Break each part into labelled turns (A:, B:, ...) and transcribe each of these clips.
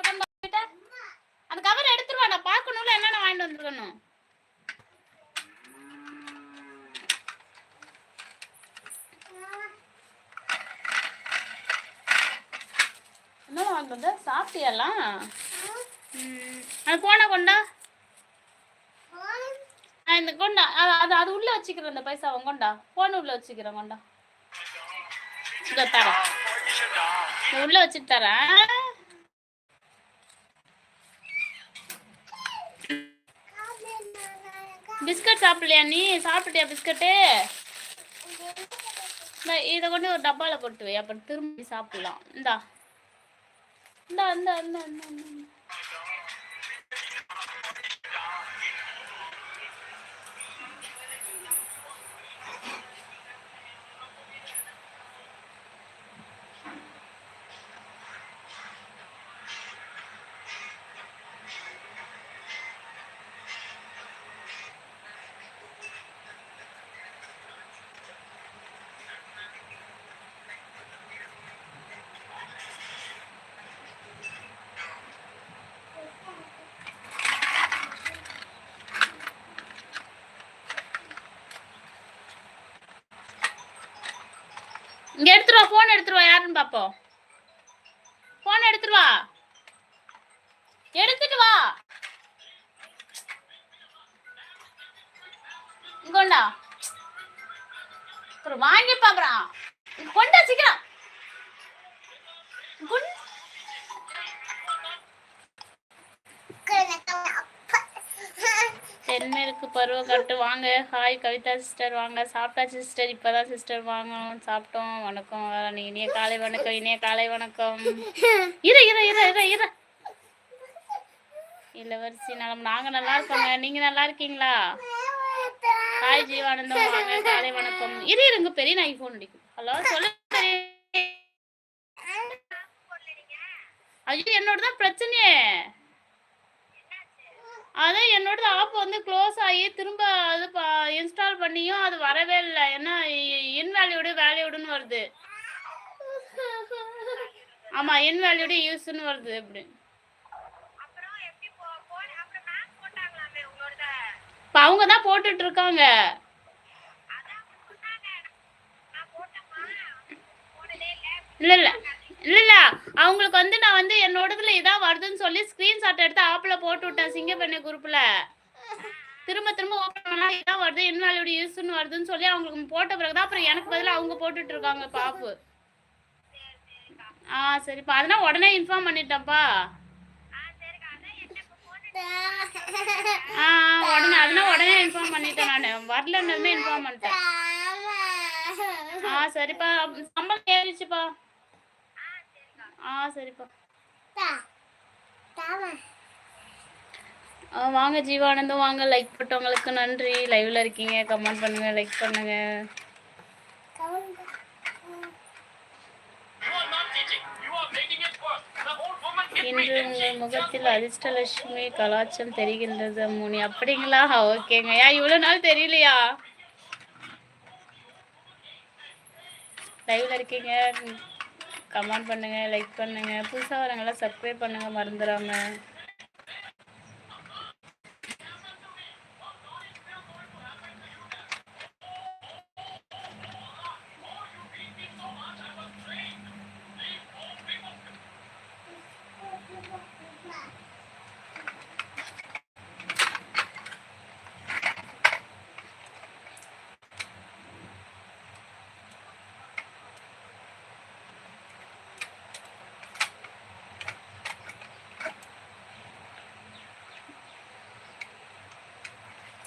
A: வந்திருக்கேன்னு அந்த கவர் எடுத்துருவா நான் பார்க்கணும்ல என்னென்ன வாங்கிட்டு வந்திருக்கணும். என்ன வாங்கிட்டு வந்த? சாப்பிட்டியெல்லாம் ம், அது போன கொண்டா? ஆ, இந்த கொண்டா. அது அது உள்ள வச்சுக்கிறேன் இந்த பைசாவை கொண்டா? போன் உள்ள வச்சுக்கிறேன் கொண்டா? இதோ தரேன். உள்ள வச்சுட்டு தரேன். பிஸ்கட் சாப்பிடலையா நீ? சாப்பிட்டியா பிஸ்கட்டு? இந்த இதை கொண்டு ஒரு டப்பால போட்டு வை. அப்புறம் திரும்பி சாப்பிடலாம். இந்தா இந்தா இந்தா இந்தா இந்தா இந்தா. இங்க எடுத்துட்டு வா போன் எடுத்துட்டு வா யாருன்னு பாப்போம் போன் எடுத்துட்டு வா. எடுத்துட்டு வா. இங்கொண்டா அப்புறம் வாங்கி பாக்குறான் கொண்டா சீக்கிரம். கொண்டு தென்மேற்கு பருவ கட்டு வாங்க. ஹாய் கவிதா சிஸ்டர் வாங்க. சாப்பிட்டா சிஸ்டர் இப்பதான் சிஸ்டர் வாங்கணும். சாப்பிட்டோம். வணக்கம். நீ இனிய காலை வணக்கம் இனிய காலை வணக்கம். இரு இரு இரு இரு இரு. இளவரசி நலம். நாங்க நல்லா இருக்கோங்க. நீங்க நல்லா இருக்கீங்களா? ஹாய் ஜீவானந்தம். வாங்க. காலை வணக்கம். இரு இருங்க. பெரிய நாய் ஃபோன் அடிக்கும். ஹலோ சொல்லு பெரிய. ஐயோ என்னோட தான் பிரச்சனையே. அதான் என்னோட ஆப் வந்து க்ளோஸ் ஆகி திரும்ப அது இன்ஸ்டால் பண்ணியும் அது வரவே இல்லை. ஏன்னா இன்வேல்யூடு வேல்யூடுன்னு வருது. ஆமா இன்வேல்யூடு யூஸ்னு வருது இப்படி இப்போ அவங்க தான் போட்டுட்டு இருக்காங்க இல்ல இல்ல. இல்ல இல்ல அவங்களுக்கு வந்து நான் வந்து என்னோடதுல இதான் வருதுன்னு சொல்லி ஸ்கிரீன்ஷாட் எடுத்து ஆப்ல போட்டு விட்டேன் சிங்கப்பெண்ணை குரூப்ல திரும்ப திரும்ப ஓப்பன் பண்ணா இதான் வருது இன்வாலியோட யூஸ்னு வருதுன்னு சொல்லி அவங்களுக்கு போட்ட பிறகுதான் அப்புறம் எனக்கு பதிலாக அவங்க போட்டுட்டு இருக்காங்க பாப்பு ஆ சரிப்பா. அதெல்லாம் உடனே இன்ஃபார்ம் பண்ணிட்டேன்ப்பா. ஆ ஆ, உடனே அதெல்லாம் உடனே இன்ஃபார்ம் பண்ணிட்டேன் நான். வரலன்னு இன்ஃபார்ம் பண்ணிட்டேன். ஆ சரிப்பா. சம்பளம் ஏறிச்சுப்பா ஆ சரிப்பா. வாங்க ஜீவானந்தம் வாங்க. லைக் போட்டவங்களுக்கு நன்றி. லைவ்ல இருக்கீங்க. கமெண்ட் பண்ணுங்க லைக் பண்ணுங்க. இன்று உங்கள் முகத்தில் அதிர்ஷ்டலட்சுமி கலாச்சம் தெரிகின்றது அம்முனி அப்படிங்களா? ஓகேங்க ஏன் இவ்வளோ நாள் தெரியலையா? லைவ்ல இருக்கீங்க. கமெண்ட் பண்ணுங்கள் லைக் பண்ணுங்கள் புதுசாக வரவங்களாம் சப்ஸ்கிரைப் பண்ணுங்கள் மறந்துடாமல்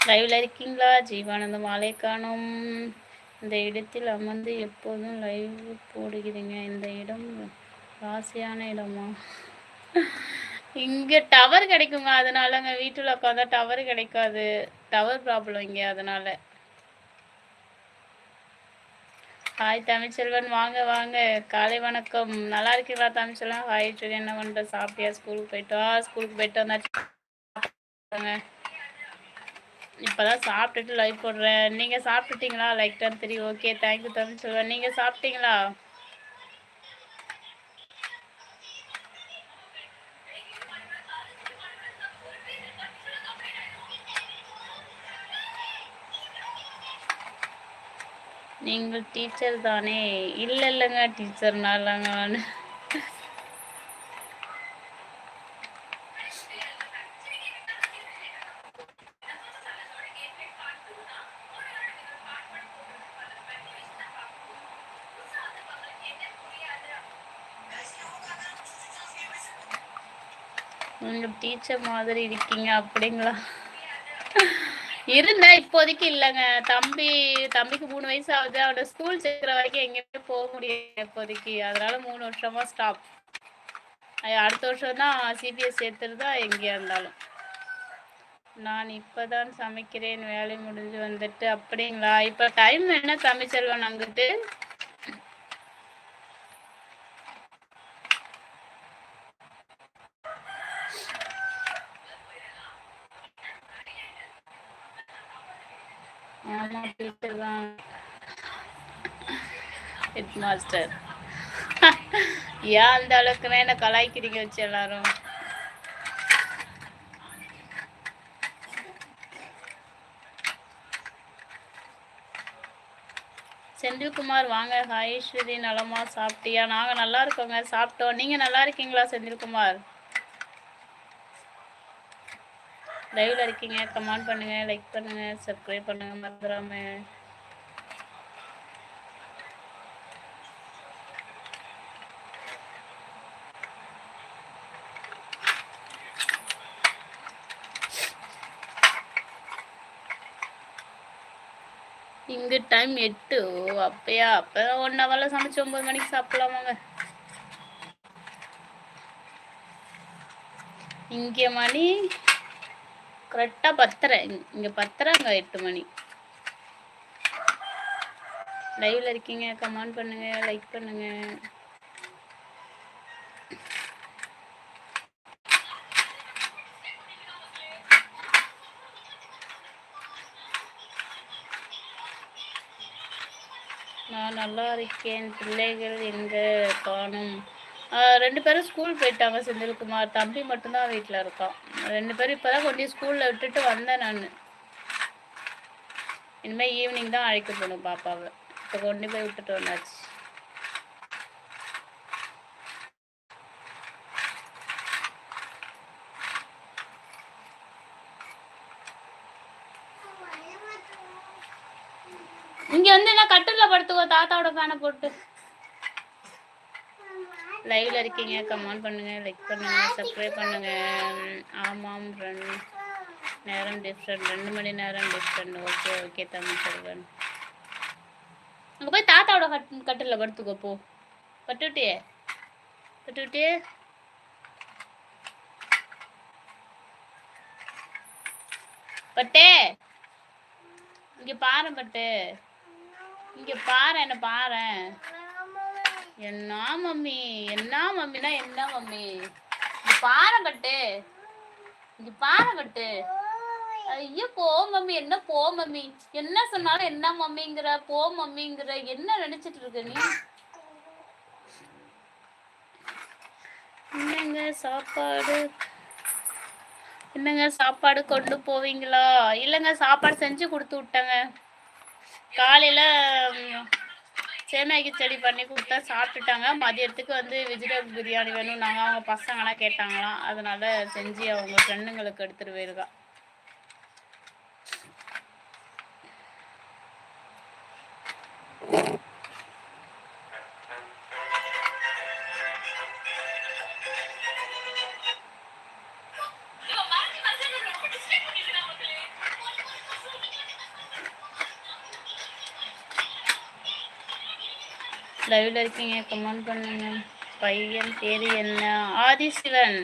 A: லைவ்ல இருக்கீங்களா? ஜீவானந்த மாலை காணும். இந்த இடத்தில் அமர்ந்து எப்போதும் லைவ் போடுகிறீங்க. இந்த இடம் ராசியான இடமா? இங்க டவர் கிடைக்குங்க. அதனாலங்க வீட்டுல உட்காந்தா டவர் கிடைக்காது. டவர் ப்ராப்ளம் இங்க அதனால. ஹாய் தமிழ்ச்செல்வன். வாங்க வாங்க. காலை வணக்கம். நல்லா இருக்கீங்களா தமிழ்ச்செல்வன்? ஹாய் சொல்லி என்ன பண்ற? சாப்பிட்டியா? ஸ்கூலுக்கு போயிட்டா? ஸ்கூலுக்கு போயிட்டு வந்தாச்சு. இப்பதான் சாப்பிட்டுட்டு லைவ் போடுறேன். நீங்க சாப்பிட்டுட்டீங்களா? லைக் தான் தெரியும் ஓகே தேங்க்யூ தமிழ்ச்செல்வன் நீங்க சாப்பிட்டீங்களா? நீங்கள் டீச்சர் தானே? இல்லை இல்லைங்க டீச்சர்னாலங்க நான் டீச்சர் மாதிரி இருக்கீங்க அப்படிங்களா? இருந்தேன் இப்போதைக்கு இல்லைங்க. தம்பி தம்பிக்கு மூணு வயசு ஆகுது. அவனை ஸ்கூல் சேர்க்குற வரைக்கும் எங்கேயுமே போக முடியாது இப்போதைக்கு. அதனால மூணு வருஷமா ஸ்டாப் அடுத்த வருஷம் தான் சிபிஎஸ் சேர்த்துருதா எங்கேயா இருந்தாலும். நான் இப்பதான் சமைக்கிறேன். வேலை முடிஞ்சு வந்துட்டு அப்படிங்களா? இப்போ டைம் என்ன சமைச்சிருவேன் அங்கிட்டு ஆமா டீச்சர் தான் ஹெட் மாஸ்டர் ஏன் அந்த அளவுக்குன்னா என்ன கலாய்க்கிறீங்க வச்சு எல்லாரும்? செந்தில்குமார் வாங்க. ஹாயஸ்வரி நலமா? சாப்பிட்டியா? நாங்க நல்லா இருக்கோங்க. சாப்பிட்டோம். நீங்க நல்லா இருக்கீங்களா செந்தில்குமார்? லைவ்ல இருக்கீங்க கமெண்ட் பண்ணுங்க லைக் பண்ணுங்க சப்ஸ்கிரைப் பண்ணுங்க மறந்துடாம. இங்க டைம் எட்டு. ஓ அப்பயா அப்ப ஒன் ஹவர்ல சமைச்சு ஒன்பது மணிக்கு சாப்பிடலாமாங்க. இங்க மணி கரெக்டா பத்தரை. இங்க பத்தரை அங்க எட்டு மணி. லைவ்ல இருக்கீங்க கமெண்ட் பண்ணுங்க லைக் பண்ணுங்க. நான் நல்லா இருக்கேன். பிள்ளைகள் எங்க? காணும். ரெண்டு பேரும் ஸ்கூல் போயிட்டாங்க செந்தில்குமார். தம்பி மட்டும்தான் வீட்டில் இருக்கான். ரெண்டு பேரும் இப்போ தான் கொண்டு ஸ்கூலில் விட்டுட்டு வந்தேன் நான். இனிமேல் ஈவினிங் தான் அழைக்க போகணும் பாப்பாவை. இப்போ கொண்டு போய் விட்டுட்டு வந்தாச்சு. இங்க வந்து என்ன கட்டில படுத்துக்கோ தாத்தாவோட ஃபேனை போட்டு. லைவ்ல இருக்கீங்க. கமெண்ட் பண்ணுங்க. லைக் பண்ணுங்க. சப்ஸ்கிரைப் பண்ணுங்க. ஆமாம் ரெண்டு நேரம் டிஃப்ரெண்ட் ரெண்டு மணி நேரம் different okay okay Tamil Selvan. அங்கே போய் தாத்தாவோட கட் கட்டில் படுத்துக்கோ போ. பட்டுட்டியே பட்டுட்டியே பட்டே. இங்கே பாரு பட்டு. இங்கே பாரு என்ன பாரு. என்ன மம்மி? என்ன மம்மினா என்ன மம்மி? இங்க பாரு இங்க பாரு ஐயோ போ மம்மி. என்ன போ மம்மி? என்ன சொன்னாலும் என்ன மம்மிங்கிற போ மம்மிங்கிற. என்ன நினைச்சிட்டு இருக்க நீ? என்னங்க சாப்பாடு? என்னங்க சாப்பாடு கொண்டு போவீங்களா? இல்லைங்க சாப்பாடு செஞ்சு கொடுத்து விட்டேங்க. காலையில சேமியாக்கி செடி பண்ணி கொடுத்தா சாப்பிட்டுட்டாங்க. மதியத்துக்கு வந்து வெஜிடபிள் பிரியாணி வேணும். நாங்கள் அவங்க பசங்களாம் கேட்டாங்களாம். அதனால செஞ்சு அவங்க ஃப்ரெண்டுங்களுக்கு எடுத்துகிட்டு போயிருக்கா லைவ்ல இருக்கீங்க கமெண்ட் பண்ணுங்க. பையன் பேரு என்ன? ஆதிசிவன்.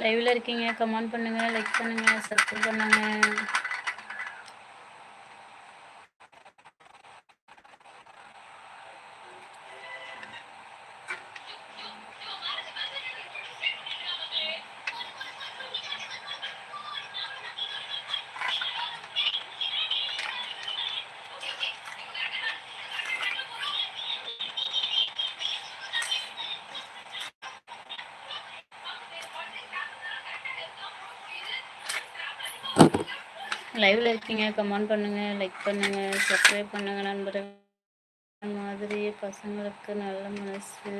A: லைவ்ல இருக்கீங்க கமெண்ட் பண்ணுங்க லைக் பண்ணுங்க சப்ஸ்கிரைப் பண்ணுங்க. லைவ்ல இருக்கீங்க கமெண்ட் பண்ணுங்க லைக் பண்ணுங்க சப்ஸ்கிரைப் பண்ணுங்க நண்பர்கள் மாதிரி பசங்களுக்கு நல்ல மனசு.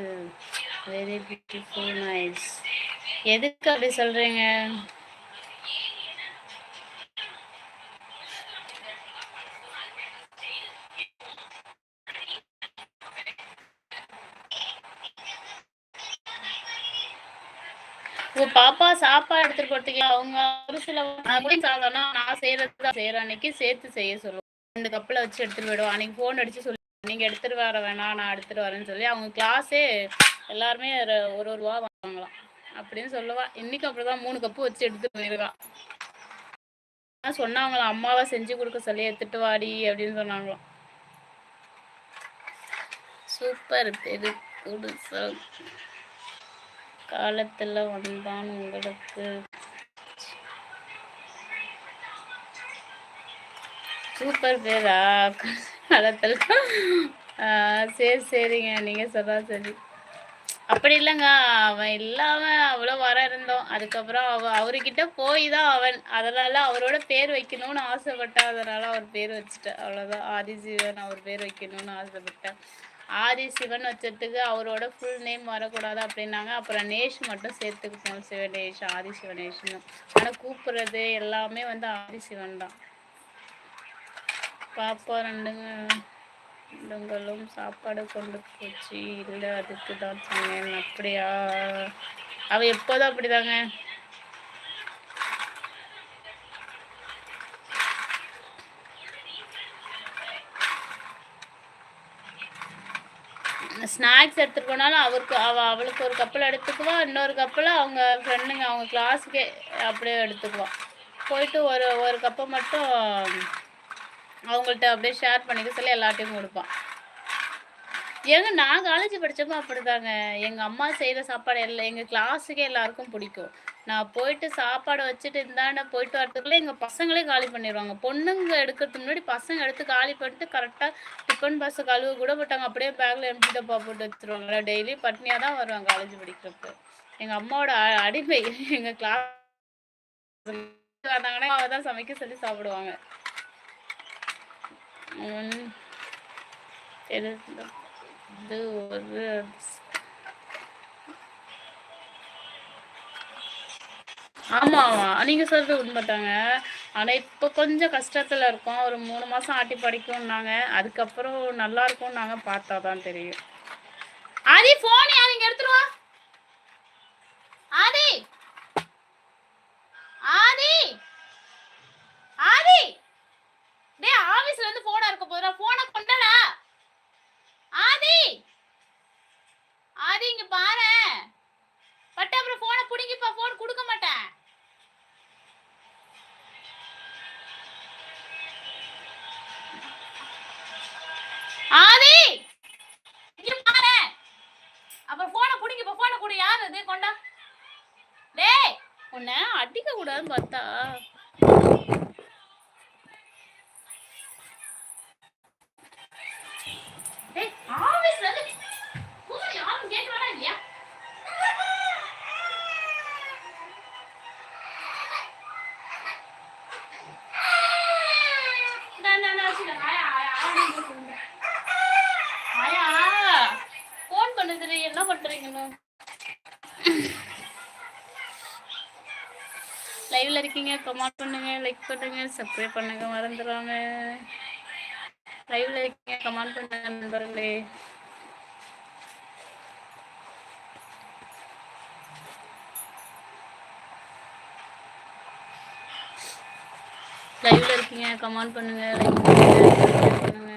A: வெரி பியூட்டிஃபுல் நைஸ் எதுக்கு அப்படி சொல்றீங்க? உங்க பாப்பா சாப்பாடு எடுத்துட்டு போறதுக்கு அவங்க ஒரு சில கூட சாப்பிடனா நான் செய்யறது செய்யற அன்னைக்கு சேர்த்து செய்ய சொல்லுவோம் ரெண்டு கப்பில் வச்சு எடுத்துட்டு போயிடுவோம் அன்னைக்கு ஃபோன் அடிச்சு சொல்லி. நீங்க எடுத்துட்டு வர வேணாம் நான் எடுத்துட்டு வரேன்னு சொல்லி அவங்க கிளாஸே எல்லாருமே ஒரு ஒரு ரூபா வாங்கலாம் அப்படின்னு சொல்லுவா. இன்னைக்கு அப்படிதான் மூணு கப்பு வச்சு எடுத்துட்டு போயிருக்கா. சொன்னாங்களாம் அம்மாவை செஞ்சு கொடுக்க சொல்லி எடுத்துட்டு வாடி அப்படின்னு சொன்னாங்களாம். சூப்பர் பெரு குடிசல் காலத்துல வந்தான் உங்களுக்கு? சூப்பர் பேரா? காலத்துல? சரி சரிங்க. நீங்க சொன்னா சரி. அப்படி இல்லைங்க. அவன் இல்லாம அவ்வளோ வர இருந்தோம். அதுக்கப்புறம் அவ அவர்கிட்ட போய் தான் அவன். அதனால அவரோட பேர் வைக்கணும்னு ஆசைப்பட்டான் அதனால அவர் பேர் வச்சுட்டேன். அவ்வளோதான் ஆதிஜீவன் அவர் பேர் வைக்கணும்னு ஆசைப்பட்டேன். ஆதி சிவன் வச்சதுக்கு அவரோட ஃபுல் நேம் வரக்கூடாது அப்படின்னாங்க. அப்புறம் நேஷ் மட்டும் சேர்த்துக்கிட்டோம் சிவனேஷ் ஆதி சிவனேஷ்னு ஆனால் கூப்பிட்றது எல்லாமே வந்து ஆதி சிவன் தான். பாப்பா ரெண்டுங்க ரெண்டுங்களும் சாப்பாடு கொண்டு போச்சு. இல்லை அதுக்கு தான் சொன்னேன். அப்படியா? அவள் எப்போதும் அப்படிதாங்க. ஸ்நாக்ஸ் எடுத்துகிட்டு போனாலும் அவருக்கு அவ அவளுக்கு ஒரு கப்பல் எடுத்துக்குவா இன்னொரு கப்பல் அவங்க ஃப்ரெண்டுங்க அவங்க கிளாஸுக்கே அப்படியே எடுத்துக்குவா. போயிட்டு ஒரு ஒரு கப்பை மட்டும் அவங்கள்ட்ட அப்படியே ஷேர் பண்ணிக்க சொல்லி எல்லாத்தையும் கொடுப்பான் ஏங்க நான் காலேஜ் படித்தப்போ அப்படிதாங்க. எங்கள் அம்மா செய்கிற சாப்பாடு எல்லாம் எங்கள் கிளாஸுக்கே எல்லாருக்கும் பிடிக்கும். நான் போயிட்டு சாப்பாடு வச்சுட்டு இந்தாண்ட போயிட்டு வரதுக்குள்ளே எங்கள் பசங்களே காலி பண்ணிடுவாங்க பொண்ணுங்க எடுக்கிறதுக்கு முன்னாடி பசங்க எடுத்து காலி பண்ணிட்டு கரெக்டாக டிஃபன் பஸ் கழுவு கூட போட்டாங்க அப்படியே பேக்கில் எம்டி டப்பா போட்டு வச்சுருவாங்க. டெய்லி பட்னியாக தான் வருவாங்க காலேஜ் படிக்கிறப்ப. எங்கள் அம்மாவோட அடிமை. எங்கள் கிளாஸ் வந்தாங்கன்னா அவள் தான் சமைக்க சொல்லி சாப்பிடுவாங்க. இது ஒரு ஆமா ஆமா நீங்க சொல்றது உண்மைட்டாங்க ஆனா இப்ப கொஞ்சம் கஷ்டத்துல இருக்கோம். ஒரு மூணு மாசம் ஆட்டி படிக்கும்னாங்க அதுக்கப்புறம் நல்லா இருக்கும் நாங்க பார்த்தாதான் தெரியும். ஆதி போன் யார் இங்க எடுத்துருவா ஆதி ஆதி ஆதி டேய் ஆபீஸ்ல இருந்து போனா இருக்க போதுடா போனை கொண்டடா ஆதி ஆதி இங்க பாரு பட்டு அப்புறம் போனை புடிங்கிப்பா போன் கொடுக்க மாட்டேன் ஆதி இங்க பாரு அப்புறம் போனை புடிங்கிப்பா போனை கொடு யார் அது கொண்டா டேய் உன்னை அடிக்க கூடாதுன்னு பார்த்தா டேய் ஆபீஸ்ல இருந்து போன் யாரும் கேட்கறானா இல்லையா நான் நான் நான் வச்சுக்கிறேன். ஆயா, ஆயா, ஆயா, நீங்க சொல்லுங்க. ஆயா, phone பண்ணுதுடி, என்ன பண்றீங்கன்னு லைவ்ல இருக்கீங்க கமெண்ட் பண்ணுங்க லைக் பண்ணுங்க சப்ஸ்கிரைப் பண்ணுங்க மறந்துடாம. லைவ்ல இருக்கீங்க கமெண்ட் பண்ணுங்க நண்பர்களே. லைவ்ல இருக்கீங்க கமெண்ட் பண்ணுங்க லைக் பண்ணுங்க.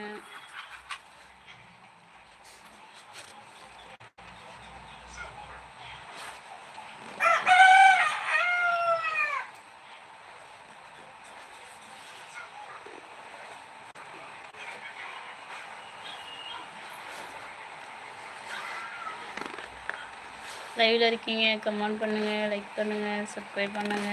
A: லைவ்ல இருக்கீங்க கமெண்ட் பண்ணுங்க லைக் பண்ணுங்க சப்ஸ்கிரைப் பண்ணுங்க.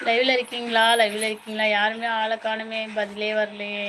A: லைவ்ல இருக்கீங்களா? லைவ்ல இருக்கீங்களா? யாருமே ஆளை காணுமே பதிலே வரலையே.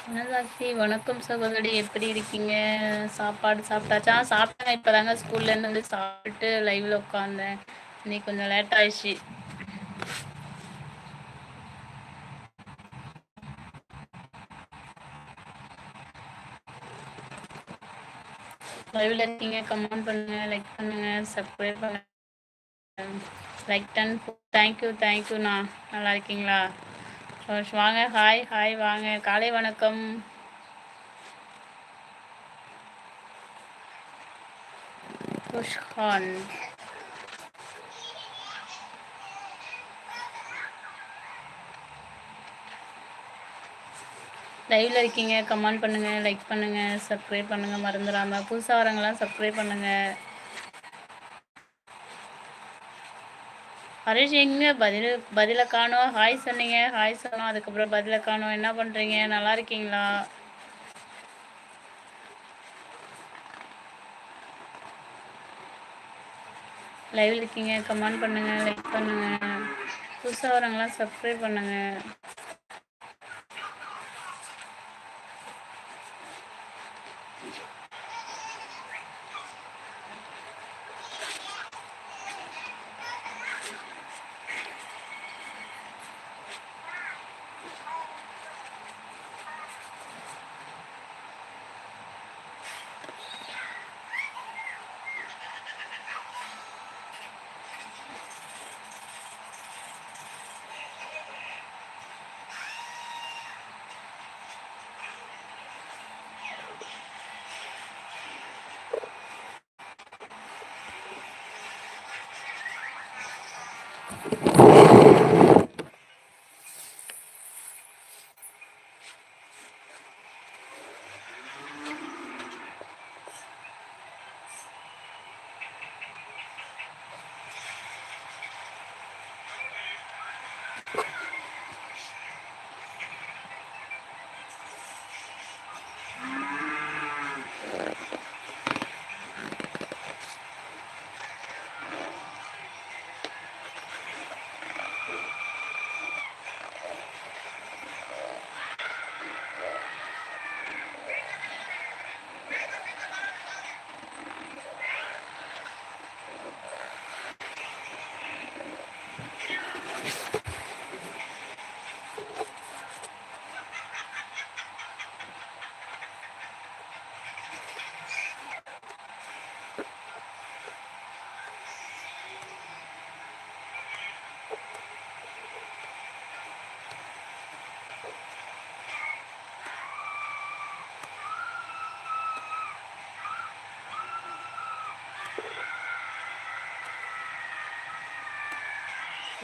A: வனஜாக்சி வணக்கம் சகோதரி. எப்படி இருக்கீங்க? சாப்பாடு சாப்பிட்டாச்சா? சாப்பிட்டேன். இப்போதாங்க ஸ்கூல்லேருந்து வந்து சாப்பிட்டு லைவ்ல உட்காந்தேன் இன்னைக்கு கொஞ்சம் லேட் ஆயிடுச்சு. லைவ்ல இருக்கீங்க. கமெண்ட் பண்ணுங்க. லைக் பண்ணுங்க. சப்ஸ்கிரைப் பண்ணுங்க. லைக் டன் தேங்க்யூ தேங்க்யூண்ணா நல்லா இருக்கீங்களா? ரோஷ் வாங்க ஹாய் ஹாய் வாங்க. காலை வணக்கம். குஷ்கான் லைவ்ல இருக்கீங்க. கமெண்ட் பண்ணுங்க லைக் பண்ணுங்க சப்ஸ்கிரைப் பண்ணுங்க. மறந்துடாம புதுசாக வரவங்களாம் சப்ஸ்கிரைப் பண்ணுங்க. ஹரிஷ் எங்க பதில் பதில காணோம். ஹாய் சொன்னீங்க. ஹாய் சொன்னோம். அதுக்கப்புறம் பதில காணோம். என்ன பண்ணுறீங்க நல்லா இருக்கீங்களா? லைவ் இருக்கீங்க. கமெண்ட் பண்ணுங்க. லைக் பண்ணுங்க. புதுசாக வரவங்களாம் சப்ஸ்கிரைப் பண்ணுங்க.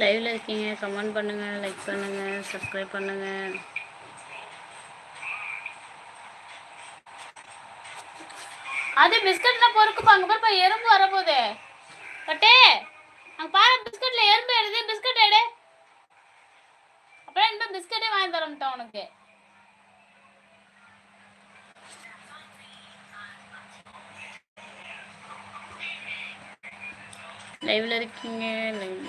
A: லைவ்ல இருக்கீங்க கமெண்ட் பண்ணுங்க லைக் பண்ணுங்க சப்ஸ்கிரைப் பண்ணுங்க. அது பிஸ்கட்ல பொறுக்குப்பாங்க பாருப்பா எறும்பு வரப்போகுது. கட்டே அங்க பாரு பிஸ்கட்ல எறும்பு எடுது பிஸ்கட் எடு. அப்புறம் இந்த பிஸ்கட்டே வாங்கி தரம்ட்டோம் உனக்கு. லைவ்ல இருக்கீங்க லைவ்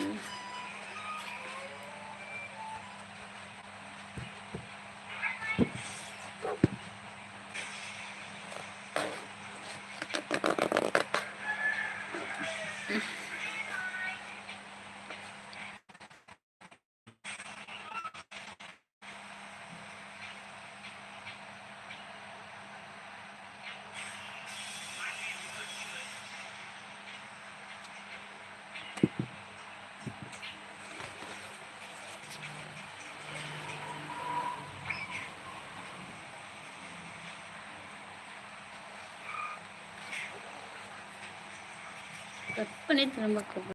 A: கட் பண்ணி திரும்ப கூப்பிடு